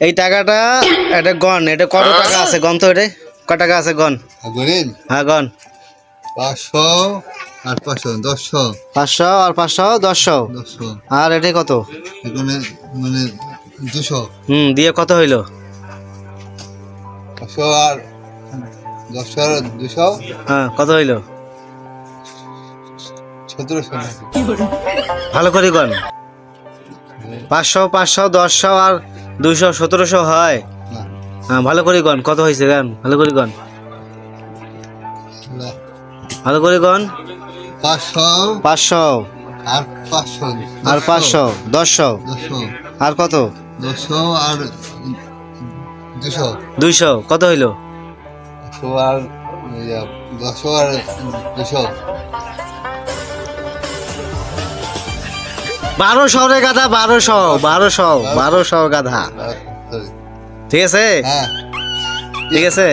এই টাকাটা এটা গন এটা কত টাকা আছে গন তো এটা? কত টাকা আছে গন? গরিব? হ্যাঁ গন। পাঁচশো আর পাঁচশো দশশো। পাঁচশো আর পাঁচশো দশশো? দশশো। আর এটা কত? এখানে মানে দুশো। হুম দিয়ে কত হইল? পাঁচশো আর দশশো আর দুশো? হ্যাঁ কত হইল? সতেরোশো ভালো করে গন। পাঁচশো পাঁচশো দশশো আর দুইশো সতেরোশো হয়। হ্যাঁ ভালো করে গন কত হয়েছে গান? ভালো করে গন ভালো করে গন পাঁচশো। পাঁচশো। আর পাঁচশো। আর পাঁচশো দশশো। আর কত? দশশো আর দুশো। দুইশো কত হইল? আর দশশো আর দুশো। বারোশো রে গাধা বারোশো বারোশো বারোশো গাধা। ঠিক আছে? হ্যাঁ। ঠিক আছে?